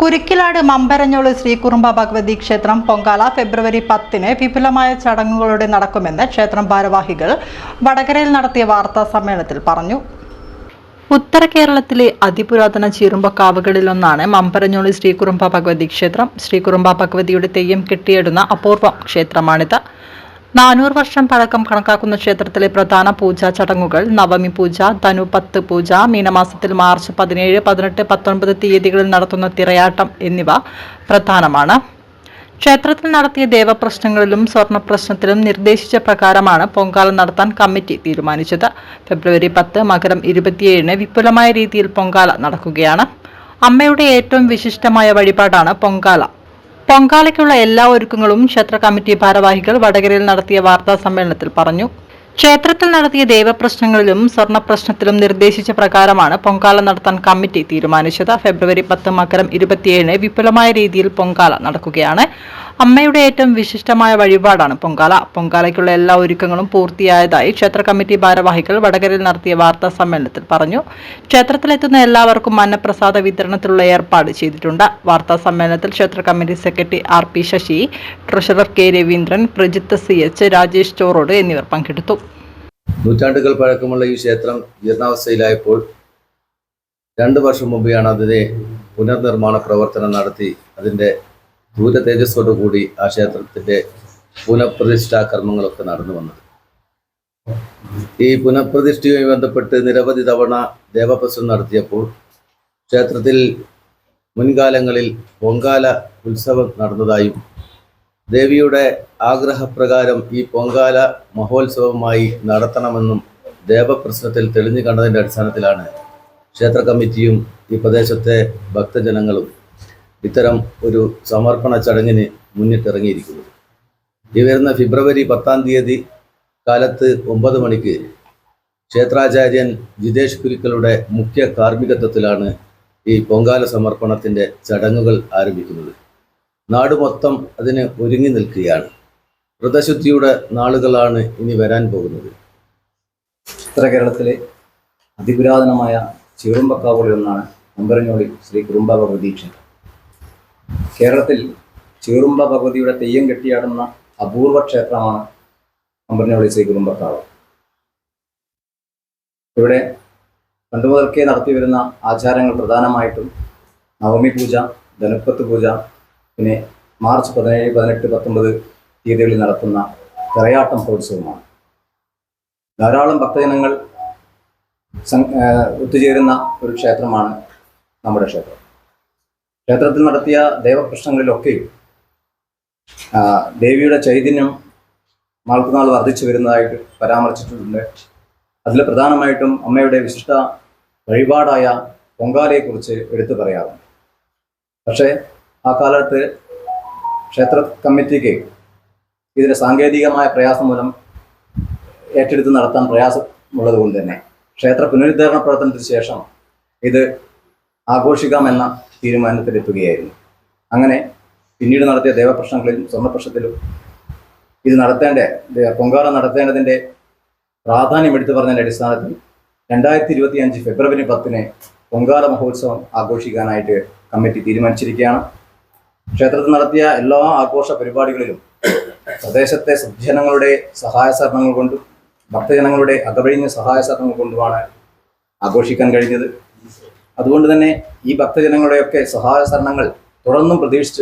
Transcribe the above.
കുരിക്കിലാട് മമ്പരഞ്ഞോൾ ശ്രീകുറുമ്പ ഭഗവതി ക്ഷേത്രം പൊങ്കാല ഫെബ്രുവരി പത്തിന് വിപുലമായ ചടങ്ങുകളോടെ നടക്കുമെന്ന് ക്ഷേത്രം ഭാരവാഹികൾ വടകരയിൽ നടത്തിയ വാർത്താ സമ്മേളനത്തിൽ പറഞ്ഞു. ഉത്തര കേരളത്തിലെ അതിപുരാതന ചീറുമ്പക്കാവുകളിലൊന്നാണ് മമ്പരഞ്ഞോളി ശ്രീകുറുമ്പ ഭഗവതി ക്ഷേത്രം. ശ്രീകുറുമ്പ ഭഗവതിയുടെ തെയ്യം കെട്ടിയിടുന്ന അപൂർവ ക്ഷേത്രമാണിത്. നാനൂറ് വർഷം പഴക്കം കണക്കാക്കുന്ന ക്ഷേത്രത്തിലെ പ്രധാന പൂജാ ചടങ്ങുകൾ. നവമി പൂജ ധനു പത്ത് പൂജ മീനമാസത്തിൽ മാർച്ച് പതിനേഴ് പതിനെട്ട് പത്തൊൻപത് തീയതികളിൽ നടത്തുന്ന തിരയാട്ടം എന്നിവ പ്രധാനമാണ്. ക്ഷേത്രത്തിൽ നടത്തിയ ദേവപ്രശ്നങ്ങളിലും സ്വർണപ്രശ്നത്തിലും നിർദ്ദേശിച്ച പ്രകാരമാണ് പൊങ്കാല നടത്താൻ കമ്മിറ്റി തീരുമാനിച്ചത്. ഫെബ്രുവരി പത്ത് മകരം ഇരുപത്തിയേഴിന് വിപുലമായ രീതിയിൽ പൊങ്കാല നടക്കുകയാണ്. അമ്മയുടെ ഏറ്റവും വിശിഷ്ടമായ വഴിപാടാണ് പൊങ്കാല. പൊങ്കാലയ്ക്കുള്ള എല്ലാ ഒരുക്കങ്ങളും ക്ഷേത്ര കമ്മിറ്റി ഭാരവാഹികൾ വടകരയിൽ നടത്തിയ വാർത്താ സമ്മേളനത്തിൽ പറഞ്ഞു. ക്ഷേത്രത്തിൽ നടത്തിയ ദേവപ്രശ്നങ്ങളിലും സ്വർണപ്രശ്നത്തിലും നിർദ്ദേശിച്ച പ്രകാരമാണ് പൊങ്കാല നടത്താൻ കമ്മിറ്റി തീരുമാനിച്ചത്. ഫെബ്രുവരി പത്ത് മകരം ഇരുപത്തിയേഴിന് വിപുലമായ രീതിയിൽ പൊങ്കാല നടക്കുകയാണ്. അമ്മയുടെ ഏറ്റവും വിശിഷ്ടമായ വഴിപാടാണ് പൊങ്കാല. പൊങ്കാലയ്ക്കുള്ള എല്ലാ ഒരുക്കങ്ങളും പൂർത്തിയായതായി ക്ഷേത്ര കമ്മിറ്റി ഭാരവാഹികൾ വടകരയിൽ നടത്തിയ വാർത്താ സമ്മേളനത്തിൽ പറഞ്ഞു. ക്ഷേത്രത്തിലെത്തുന്ന എല്ലാവർക്കും അന്നപ്രസാദ വിതരണത്തിലുള്ള ഏർപ്പാട് ചെയ്തിട്ടുണ്ട്. വാർത്താ സമ്മേളനത്തിൽ ക്ഷേത്ര committee secretary R P Sasi treasurer K Raveendran Prajith C H Rajesh Chorode എന്നിവർ പങ്കെടുത്തു. നൂറ്റാണ്ടുകൾ പഴക്കമുള്ള ഈ ക്ഷേത്രം ജീർണാവസ്ഥയിലായപ്പോൾ രണ്ട് വർഷം മുമ്പെയാണ് അതിനെ പുനർനിർമ്മാണ പ്രവർത്തനം നടത്തി അതിന്റെ ദൂര തേജസ്സോടുകൂടി ആ ക്ഷേത്രത്തിന്റെ പുനഃപ്രതിഷ്ഠാ കർമ്മങ്ങളൊക്കെ നടന്നു വന്നത്. ഈ പുനഃപ്രതിഷ്ഠയുമായി ബന്ധപ്പെട്ട് നിരവധി തവണ ദേവപ്രശ്നം നടത്തിയപ്പോൾ ക്ഷേത്രത്തിൽ മുൻകാലങ്ങളിൽ പൊങ്കാല ഉത്സവം നടന്നതായും ദേവിയുടെ ആഗ്രഹപ്രകാരം ഈ പൊങ്കാല മഹോത്സവമായി നടത്തണമെന്നും ദേവപ്രശ്നത്തിൽ തെളിഞ്ഞു കണ്ടതിന്റെ അടിസ്ഥാനത്തിലാണ് ക്ഷേത്ര കമ്മിറ്റിയും ഈ പ്രദേശത്തെ ഭക്തജനങ്ങളും ഇത്തരം ഒരു സമർപ്പണ ചടങ്ങിന് മുന്നിട്ടിറങ്ങിയിരിക്കുന്നത് ഈ വരുന്ന ഫെബ്രുവരി പത്താം തീയതി കാലത്ത് ഒമ്പത് മണിക്ക് ക്ഷേത്രാചാര്യൻ ജിതേഷ് കുരുക്കളുടെ മുഖ്യ കാർമ്മികത്വത്തിലാണ് ഈ പൊങ്കാല സമർപ്പണത്തിന്റെ ചടങ്ങുകൾ ആരംഭിക്കുന്നത്. നാട് മൊത്തം അതിന് ഒരുങ്ങി നിൽക്കുകയാണ്. വ്രതശുദ്ധിയുടെ നാളുകളാണ് ഇനി വരാൻ പോകുന്നത്. ഉത്തര കേരളത്തിലെ അതിപുരാതനമായ ചിറുമ്പക്കാവുകളിൽ ഒന്നാണ് അമ്പരഞ്ഞോളി ശ്രീ കുറുമ്പ ഭഗവതി ക്ഷേത്രം കേരളത്തിൽ ചീറുമ്പ ഭഗവതിയുടെ തെയ്യം കെട്ടിയാടുന്ന അപൂർവ ക്ഷേത്രമാണ് അമ്പരഞ്ഞോളി ശ്രീ കുറുമ്പക്കാവ് ഇവിടെ പണ്ട് മുതൽക്കേ നടത്തി വരുന്ന ആചാരങ്ങൾ പ്രധാനമായിട്ടും നവമി പൂജ ധനുപ്പത്ത് പൂജ പിന്നെ മാർച്ച് പതിനേഴ് പതിനെട്ട് പത്തൊമ്പത് തീയതികളിൽ നടത്തുന്ന തിറയാട്ടം മഹോത്സവമാണ്. ധാരാളം ഭക്തജനങ്ങൾ ഒത്തുചേരുന്ന ഒരു ക്ഷേത്രമാണ് നമ്മുടെ ക്ഷേത്രം. ക്ഷേത്രത്തിൽ നടത്തിയ ദേവപ്രശ്നങ്ങളിലൊക്കെയും ദേവിയുടെ ചൈതന്യം നാൾക്കുനാൾ വർദ്ധിച്ചു വരുന്നതായിട്ട് പരാമർശിച്ചിട്ടുണ്ട്. അതിൽ പ്രധാനമായിട്ടും അമ്മയുടെ വിശിഷ്ട വഴിപാടായ പൊങ്കാലയെക്കുറിച്ച് എടുത്തു പറയാറുണ്ട്. പക്ഷേ ആ കാലത്ത് ക്ഷേത്ര കമ്മിറ്റിക്ക് ഇതിന്റെ സാങ്കേതികമായ പ്രയാസം മൂലം ഏറ്റെടുത്ത് നടത്താൻ പ്രയാസമുള്ളത് കൊണ്ട് തന്നെ ക്ഷേത്ര പുനരുദ്ധരണ പ്രവർത്തനത്തിന് ശേഷം ഇത് ആഘോഷിക്കാമെന്ന തീരുമാനത്തിലെത്തുകയായിരുന്നു. അങ്ങനെ പിന്നീട് നടത്തിയ ദേവപ്രശ്നങ്ങളിലും സ്വർണപ്രശ്നത്തിലും ഇത് നടത്തേണ്ട പൊങ്കാല നടത്തേണ്ടതിന്റെ പ്രാധാന്യം എടുത്തു പറഞ്ഞതിന്റെ അടിസ്ഥാനത്തിൽ രണ്ടായിരത്തി ഇരുപത്തി അഞ്ച് ഫെബ്രുവരി പത്തിന് പൊങ്കാല മഹോത്സവം ആഘോഷിക്കാനായിട്ട് കമ്മിറ്റി തീരുമാനിച്ചിരിക്കുകയാണ്. ക്ഷേത്രത്തിൽ നടത്തിയ എല്ലാ ആഘോഷ പരിപാടികളിലും പ്രദേശത്തെ സജ്ജനങ്ങളുടെ സഹായ സഹകരണങ്ങൾ കൊണ്ടും ഭക്തജനങ്ങളുടെ അകവഴിഞ്ഞ സഹായ സഹകരണങ്ങൾ കൊണ്ടുമാണ് ആഘോഷിക്കാൻ കഴിഞ്ഞത്. അതുകൊണ്ട് തന്നെ ഈ ഭക്തജനങ്ങളുടെയൊക്കെ സഹായ സഹകരണങ്ങൾ തുടർന്നും പ്രതീക്ഷിച്ച്